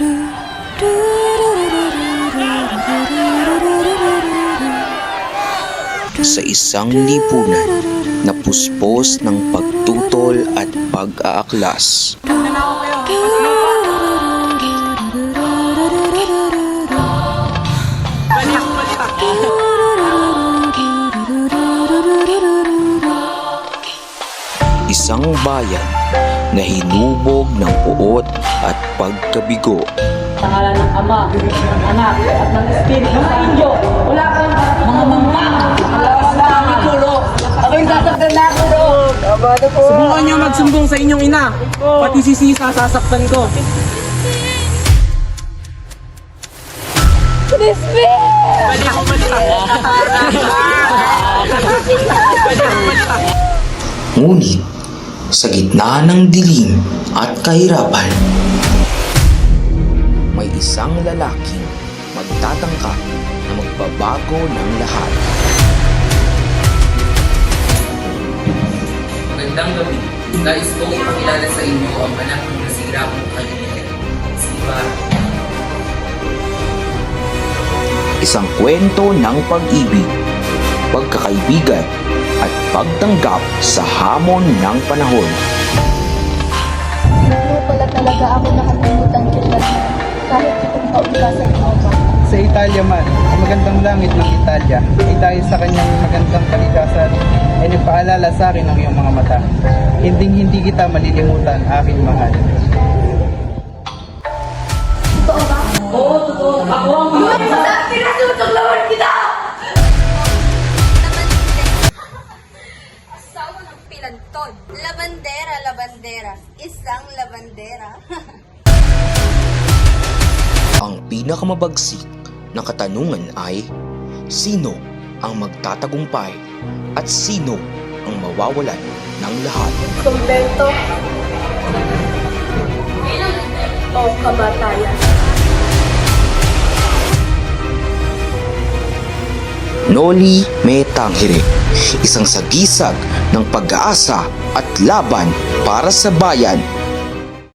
Sa isang lipunan na puspos ng pagtutol at pag-aaklas. Isang bayan na hinubog ng puot at pagkabigo. Sa ngalan ng Ama, ng Anak, at ng Espiritu Santo. Wala kang mga mangma. Wala kang mga kulo. Ako'y sasaktan na ako do. Subukan niyo magsumbong sa inyong ina. Pati si Sisa sasaktan ko. Ngunit sa gitna ng dilim at kahirapan, may isang lalaking magtatangka na magbabago ng lahat. Magandang gabi. Nais kong ipakilala sa inyo ang anak ng nasira kong kalinihan, si. Isang kwento ng pag-ibig, pagkakaibigan, at pagtanggap sa hamon ng panahon. Ano pala talaga ako nakalimutan kita kahit itong kauntasan mo ba? Sa Italia man, ang magandang langit ng Italia ay dahil sa kanyang magandang kalikasan ay nagpaalala sa akin ng iyong mga mata. Hindi hindi kita malilimutan, aking mahal. Sawa pilantod. Labandera, labandera. Isang labandera. Ang pinakamabagsik na katanungan ay, sino ang magtatagumpay at sino ang mawawalan ng lahat? Kumbento o kabatayan? Noli Me Tangere, isang sagisag ng pag-aasa at laban para sa bayan